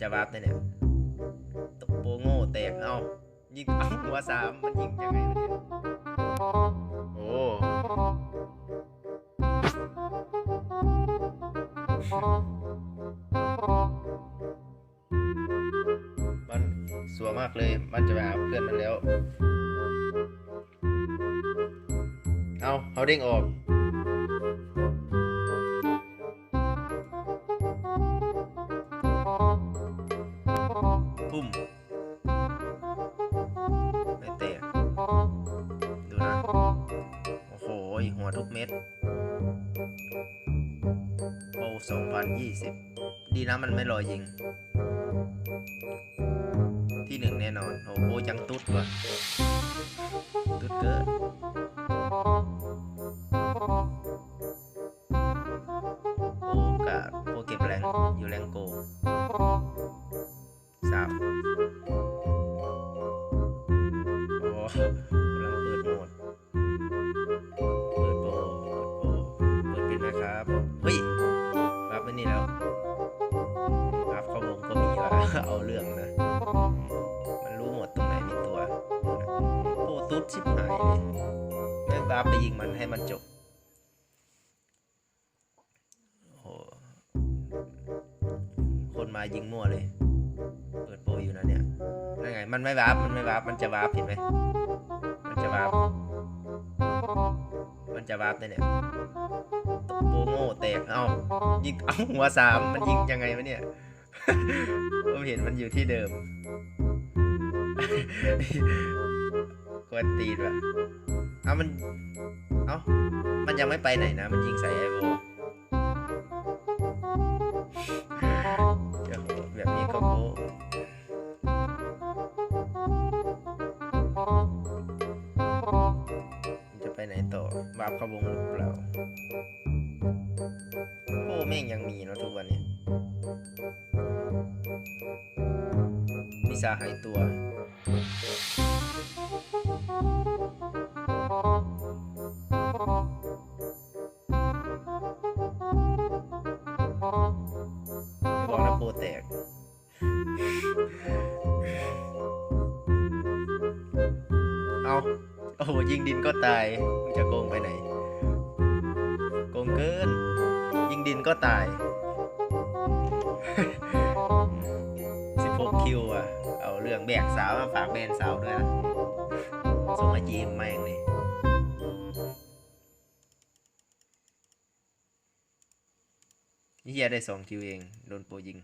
จะวาร์ปได้เนี่ยตบโปโง่แตกเอายิงเอาหัวสามมันยิงยังไงวะเนี่ยโอ้มันสัวมากเลยมันจะไปหาเพื่อนมันแล้ว เอาเขาเด้งออก โอ้โหหัวทุกเม็ดโอ้สองพันยี่สิบดีนะมันไม่รอยิง ที่หนึ่งแน่นอน โอ้โหยังตุ๊ดว่ะตุ๊ดเกินโอ้กะโปเก็บแรงอยู่แรงโกสาม นี่แล้วรับเข้าวงก็มีว่ะเอาเรื่องนะ มันรู้หมดตรงไหนมีตัวโอ้ตุ๊ดชิบหายเลยแม่งบาไปยิงมันให้มันจบโอ้คนมายิงมั่วเลย เปิดโปรอยู่นะเนี่ยนั่นไง มันไม่วาร์ปมันไม่วาร์ปมันจะวาร์ปเห็นไหมมันจะวาร์ปมันจะวาร์ปได้เนี่ย ตบโปโง่แตก เอายิงเอาหัวสามมันยิงยังไงวะเนี่ยผมเห็นมันอยู่ที่เดิมกวนตีนวะเอามัน เอามันยังไม่ไปไหนนะ มันยิงใส่ไอโบเดี๋ยวแบบนี้ก็โก้จะไปไหนต่อวาปเข้าวงหรือเปล่า ยังมีเนอะทุกวันนี้มิซาหายตัว บอกนะโปแตกเอาโอ้โหยิงดินก็ตาย มึงจะโกงไปไหน โกงเกิน ดินก็ตาย 16 คิวอะ เอาเรื่องแบกสาวมาฝากแบนสาวด้วยนะส่งไอจีมแม่งเลยเฮียได้สองคิวเอง โดนโปรยิง